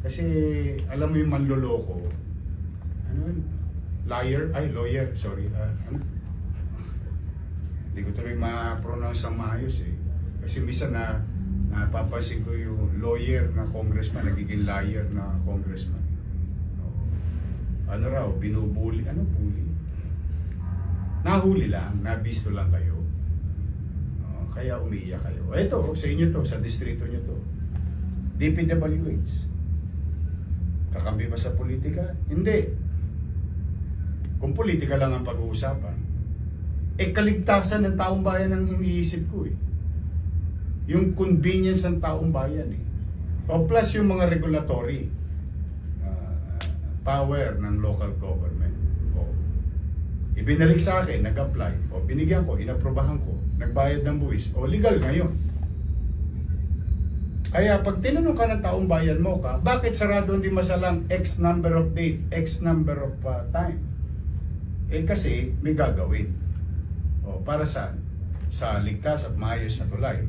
Kasi alam mo yung manloloko, ano yun? Liar? Ay, lawyer, sorry. Ah, ano? Hindi ko tuloy ma-pronounce ang maayos eh. Kasi minsan na napapansin ko yung lawyer na congressman, nagiging liar na congressman. Ano raw, binubuli. Ano bully? Nahuli lang, nabisto lang kayo. Oo, kaya umiiyak kayo. Ito, sa inyo to, sa distrito nyo to. DPWH. Kakampi ba sa politika? Hindi. Kung politika lang ang pag-uusapan, eh kaligtasan ng taong bayan ang iniisip ko eh. Yung convenience ng taong bayan eh. O plus yung mga regulatory uh, power ng local government. O, ibinalik sa akin, nag-apply, o binigyan ko, inaprobahan ko, nagbayad ng buwis, o legal ngayon. Kaya pag tinanong ka ng taong bayan mo ka, bakit sarado hindi masalang X number of date, X number of uh, time? Eh kasi may gagawin. O, para saan? Sa ligtas at maayos na tulay.